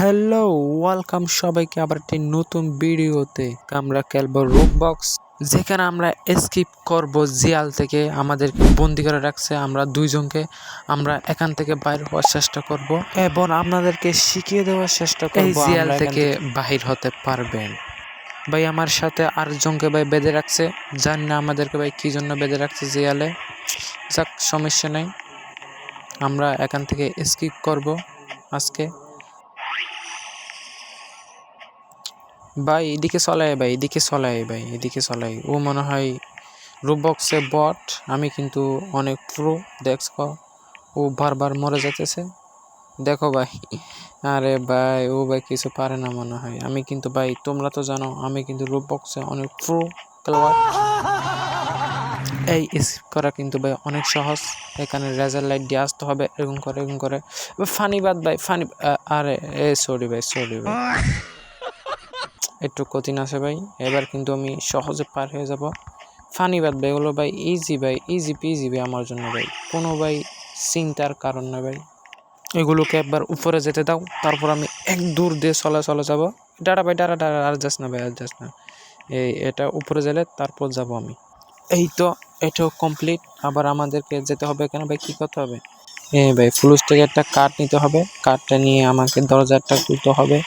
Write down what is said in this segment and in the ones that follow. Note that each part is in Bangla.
হ্যালো ওয়েলকাম সবাইকে আবার একটি নতুন ভিডিওতে। আমরা খেলব রোক বক্স যেখানে আমরা স্কিপ করব জিয়াল থেকে আমাদেরকে বন্দি করে রাখছে আমরা দুইজনকে। আমরা এখান থেকে বাইর হওয়ার চেষ্টা করব এবং আপনাদেরকে শিখিয়ে দেওয়ার চেষ্টা করব জিয়াল থেকে বাহির হতে পারবেন। ভাই আমার সাথে আরেকজনকে ভাই বেঁধে রাখছে। জানি না আমাদেরকে ভাই কি জন্য বেঁধে রাখছে জিয়ালে। যাক সমস্যা নেই। আমরা এখান থেকে স্কিপ করব আজকে। ভাই, এদিকে চলাই ভাই, এদিকে চলাই ভাই, এদিকে চলাই। ও মনে হয় রুবক্সে বট আমি কিন্তু অনেক প্রো দেখছ? ও বারবার মরে যেতেছে দেখো ভাই, আরে ভাই, ও ভাই কিছু পারে না মনে হয়। আমি কিন্তু ভাই, তোমরা তো জানো, আমি কিন্তু রুবক্সে অনেক প্রো এই স্কিপ করা কিন্তু ভাই অনেক সহজ। এখানে রেজার লাইট দিয়ে আসতে হবে, এরকম করে এরকম করে। ফানি বাদ ভাই ফানি আরে, এ সরি ভাই সরি ভাই। একটু কঠিন আছে ভাই। এবার কিন্তু আমি সহজে পার হয়ে যাব। ফানি বাদ ভাই, এগুলো ভাই ইজি ভাই ইজি পিজি ভাই আমার জন্য ভাই। কোনো ভাই চিন্তার কারণ না ভাই। এগুলোকে একবার উপরে যেতে দাও, তারপর আমি এক দূর দিয়ে চলে চলে যাব। ডাটা ভাই ডাটা ডাটা আর যাস না ভাই, আর যাস না। এই এটা উপরে গেলে তারপর যাব আমি। এই তো, এটাও কমপ্লিট আবার আমাদেরকে যেতে হবে কেন ভাই? কী করতে হবে? হ্যাঁ ভাই ফুলুস থেকে একটা কাঠ নিতে হবে। কার্ডটা নিয়ে আমাকে দরজাটা খুলতে হবে।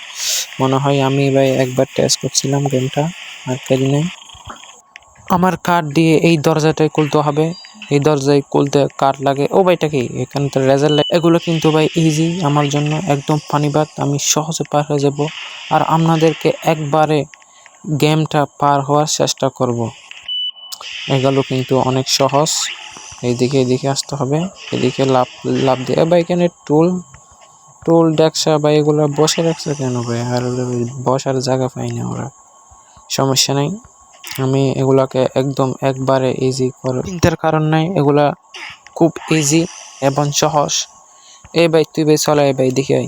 মনে হয় আমি ভাই একবার টেস্ট করছিলাম গেমটা আর খেলি নাই। আমার কার্ড দিয়ে এই দরজাটাই খুলতে হবে, এই দরজায় খুলতে কার্ড লাগে। ও ভাইটা কি? এখানে তো রেজাল্ট এগুলো কিন্তু ভাই ইজি আমার জন্য একদম পানিবাদ আমি সহজে পার হয়ে যাব, আর আপনাদেরকে একবারে গেমটা পার হওয়ার চেষ্টা করব। এগুলো কিন্তু অনেক সহজ। এইদিকে, এদিকে আসতে হবে। এদিকে লাভ লাভ দিয়ে বা এখানে টুল টুল ডেকসা বা এগুলো বসে রাখছে কেন ভাই? আর বসার জায়গা পাই না ওরা। সমস্যা নেই। আমি এগুলাকে একদম একবারে ইজি করে চিন্তার কারণ নাই। এগুলা খুব ইজি এবং সহজ। এই ভাই, তুই ভাই চলাই ভাই, দেখি ভাই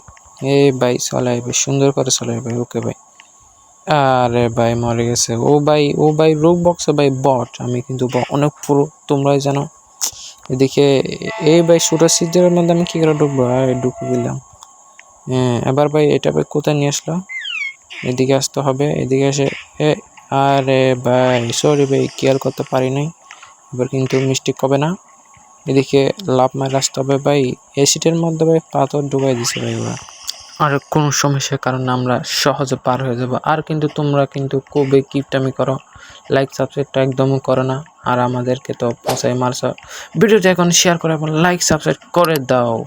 এই ভাই চলাই ভাই, সুন্দর করে চলাই ভাই, ওকে ভাই। আরে ভাই, মরে গেছে। ও ভাই ও ভাই রোগ বক্সে ভাই বট আমি কিন্তু অনেক পুরো, তোমরাই জানো। এদিকে এই ভাই সুরা সিদ্ধের মধ্যে আমি কী করে ঢুকবো? আর ঢুকে হ্যাঁ এবার ভাই এটা ভাই কোথায় নিয়ে আসলো? এদিকে আসতে হবে, এদিকে এসে, এ, আরে ভাই সরি ভাই কেয়ার করতে পারি নাই। এবার কিন্তু মিস্টেক হবে না। এদিকে লাভ মার আসতে হবে ভাই। এসিটের মধ্যে ভাই পাথর ডুবাই দিছে ভাই ওরা। আর কোনো সমস্যার কারণে আমরা সহজে পার হয়ে যাব। আর কিন্তু তোমরা কিন্তু কবে কিপটামি করো। লাইক সাবস্ক্রাইবটা একদমই করো না। আর আমাদেরকে তো পচাই মারছ। ভিডিওটা এখন শেয়ার করে এবং লাইক সাবস্ক্রাইব করে দাও।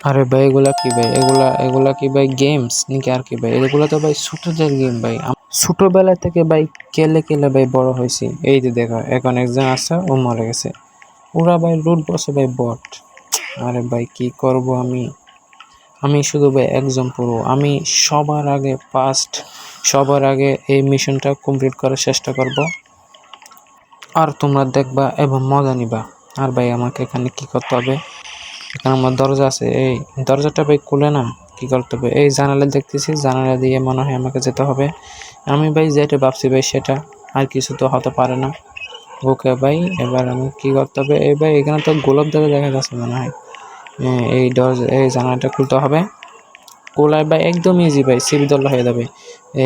আরে ভাই, এগুলা কি ভাই? এগুলা এগুলা কি ভাই গেমস নাকি আর কি ভাই? এগুলো তো ভাই ছোটদের গেম ভাই। ছোটবেলা থেকে ভাই কেলে কেলে ভাই বড় হয়েছি। এই যে দেখো, এখন একজন আছে, ও মরে গেছে। ওরা ভাই রুট বসে ভাই বট। আরে ভাই, কি করব আমি? আমি শুধু ভাই একজন পুরো। আমি সবার আগে ফার্স্ট সবার আগে এই মিশনটা কমপ্লিট করার চেষ্টা করব। আর তোমরা দেখবা এবং মজা নিবা। আর ভাই আমাকে এখানে কি করতে হবে? এখানে আমার দরজা আছে। এই দরজাটা ভাই খুলে না কি করতে হবে? এই জানালা দেখতেছি, জানালা দিয়ে মনে হয় আমাকে যেতে হবে। আমি ভাই যেটা ভাবছি ভাই সেটা, আর কিছু তো হতে পারে না। ওকে ভাই, এবার আমি কি করতে হবে? এই ভাই, এখানে তো গোলাপ দাদা দেখা যাচ্ছে মনে হয়। এই দরজা, এই জানালাটা খুলতে হবে। কোলায় ভাই একদম ইজি ভাই সিবিদল হয়ে যাবে।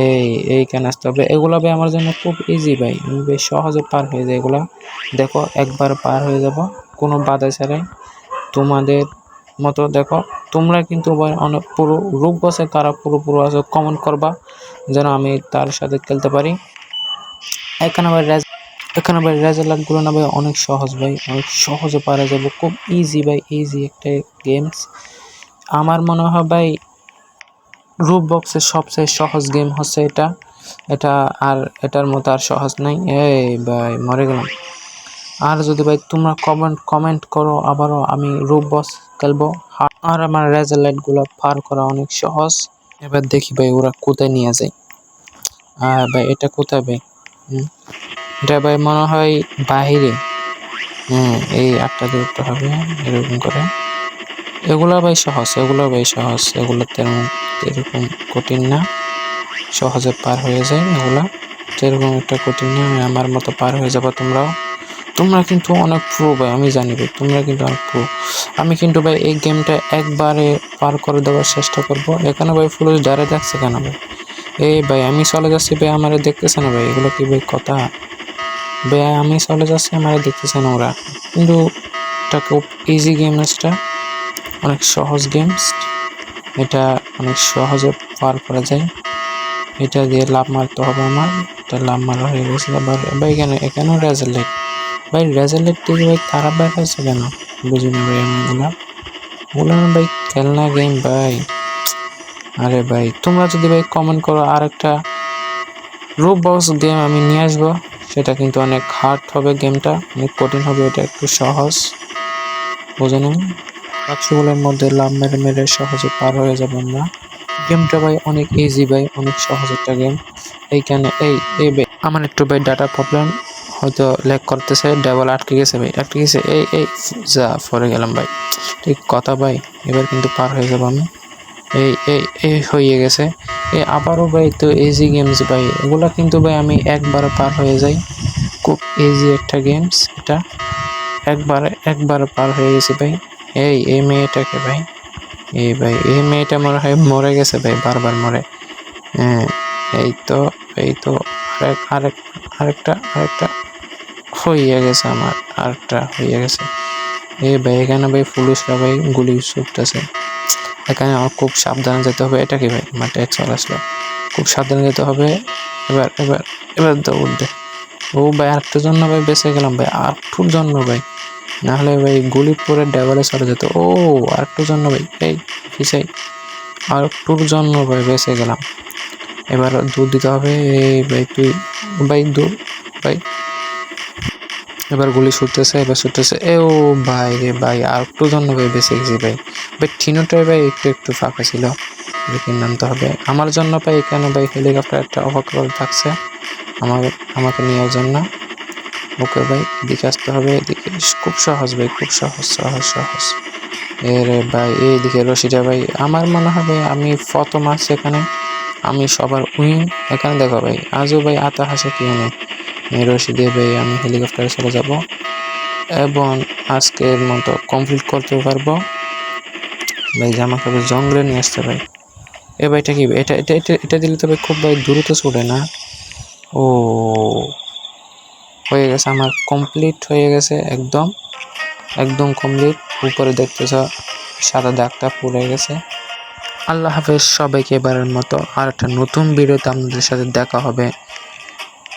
এই এই এইখানে আসতে হবে। এগুলো ভাই আমার জন্য খুব ইজি ভাই। আমি বেশ সহজে পার হয়ে যায় এগুলো। দেখো, একবার পার হয়ে যাব, কোনো বাধা ছাড়াই। তোমাদের মতো, দেখো, তোমরা কিন্তু অনেক পুরো, রূপ বসে কারা পুরো পুরো আছে কমেন্ট করবা, যেন আমি তার সাথে খেলতে পারি। এখানে ভাই এখানে ভাই রেজাল্টগুলো না ভাই অনেক সহজ ভাই, অনেক সহজে পারা যাবে, খুব ইজি ভাই ইজি একটা গেমস আমার মনে হয় ভাই, রূপ বক্সের সবচেয়ে সহজ গেম হচ্ছে এটা এটা আর এটার মতো আর সহজ নাই। এই ভাই, মরে গেলাম। আর যদি ভাই তোমরা কমেন্ট কমেন্ট করো, আবারও আমি রূপ বস খেলব। আর আমার রেজাল্টগুলো পার করা অনেক সহজ। এবার দেখি ভাই ওরা কোথায় নিয়ে যায়। আর ভাই এটা কোথায় ভাই? এটা ভাই মনে হয় বাহিরে হ্যাঁ এই আটটা দিতে হবে এরকম করে। এগুলো ভাই সহজ, এগুলো ভাই সহজ। এগুলো তেমন এরকম কঠিন না। সহজে পার হয়ে যায় এগুলা। এরকম একটা কঠিন না, আমার মতো পার হয়ে যাব তোমরাও। তোমরা কিন্তু অনেক প্রো ভাই, আমি জানি ভাই, তোমরা কিন্তু অনেক প্রো আমি কিন্তু ভাই এই গেমটা একবারে পার করে দেওয়ার চেষ্টা করব। এখানে ভাই পুলিশ দাঁড়িয়ে দেখছে কেন ভাই? এই ভাই, আমি চলে যাচ্ছি ভাই, আমারে দেখতেছে না ভাই, এগুলো কি ভাই কথা? ভাই, আমি চলে যাচ্ছি, আমারে দেখতেছে না ওরা। কিন্তু এটা খুব ইজি গেমসটা অনেক সহজ গেমস এটা অনেক সহজে পার করা যায়। এটা দিয়ে লাভ মারতে হবে আমার। এটা লাভ মারা হয়ে গেছে। আবার এখানে এখানেও রেজাল্ট ভাই, রেজাল্টের দিকে ভাই খারাপ দেখাচ্ছে কেন? বুঝি না ভাই, আমি ওগুলা ভাই, খেলনা গেম ভাই। আরে ভাই, তোমরা যদি ভাই কমেন্ট করো আর একটা রুপ বক্স গেম আমি নিয়ে আসব, সেটা কিন্তু অনেক হার্ড হবে গেমটা অনেক কঠিন হবে, এটা একটু সহজ। বুঝে নিন বাক্সগুলোর মধ্যে লাভ মেরে মেরে সহজে পার হয়ে যাব আমরা। গেমটা ভাই অনেক ইজি ভাই, অনেক সহজ একটা গেম এইখানে, এই এই ভাই, আমার একটু ভাই ডাটা প্রবলেম হয়তো ল্যাক করতেছে ডেবল আটকে গেছে ভাই, আটকে গেছে। এই এই, যা পরে গেলাম ভাই। ঠিক কথা ভাই, এবার কিন্তু পার হয়ে যাব আমি। এই এই এই হয়ে গেছে। এ আবারও ভাই তো ইজি গেমস ভাই, এগুলা কিন্তু ভাই আমি একবারে পার হয়ে যাই। খুব ইজি একটা গেমস এটা। একবারে একবারে পার হয়ে গেছে ভাই। এই এই মেয়েটাকে ভাই। এই ভাই, এই মেয়েটা মনে হয় মরে গেছে ভাই, বারবার মরে। হ্যাঁ এই তো এই তো, আরেক আরেক, আরেকটা আরেকটা। হইয়া গেছে আমার, আরেকটা হইয়া গেছে। এই ভাই, এখানে ভাই পুলিশরা ভাই গুলি ছুটতেছে। এখানে আমার খুব সাবধানে যেতে হবে। এটা কি ভাই? মাঠে চলে আসলো। খুব সাবধানে যেতে হবে। এবার এবার এবার দৌড় দে ও ভাই, আরেকটার জন্য ভাই বেঁচে গেলাম ভাই। আরেকটুর জন্য ভাই। নাহলে ভাই গুলি পরে ডেভালে চলে যেত। ও, আরেকটুর জন্য ভাই। এই, পিছাই। আরেকটুর জন্য ভাই বেঁচে গেলাম। এবার দুধ দিতে হবে। এই ভাই, তুই, ভাই দূর ভাই। এবার গুলি ছুটতেছে, এবার ছুটতেছে। এ ও ভাই রে ভাই, আর একটু জন্য ভাই বেঁচে গেছি ভাই। ভাই ঠিনোটাই ভাই একটু একটু ফাঁকা ছিল। এদিকে নামতে হবে। আমার জন্য ভাই এখানে ভাই হেলিকপ্টার একটা অপেক্ষা থাকছে? আমাকে আমাকে নেওয়ার জন্য। ওকে ভাই, এদিকে আসতে হবে, এদিকে। খুব সহজ ভাই, খুব সহজ সহজ সহজ। এরে ভাই এইদিকে রশিটা ভাই। আমার মনে হবে আমি প্রথম আছি এখানে। আমি সবার উইন। এখানে দেখো ভাই, আজও ভাই আতা হাসে কেউ নেই। রশি দিয়ে আমি হেলিকপ্টারে চলে যাব। এবং আজকের মতো কমপ্লিট করতে পারব। ভাই জামা কাপড় জঙ্গলে নিয়ে আসতে ভাই। এ ভাই, এটা কি এটা এটা এটা এটা দিলে তো ভাই খুব ভাই দ্রুত ছুটে না? ও, হয়ে গেছে আমার কমপ্লিট হয়ে গেছে একদম। একদম কমপ্লিট উপরে দেখতেছ, সাদা দাগটা পড়ে গেছে। আল্লাহ হাফেজ, সবাইকে এবারের মতো আর একটা নতুন ভিডিওতে আপনাদের সাথে দেখা হবে।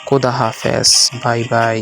খোদা হাফেজ বাই বাই।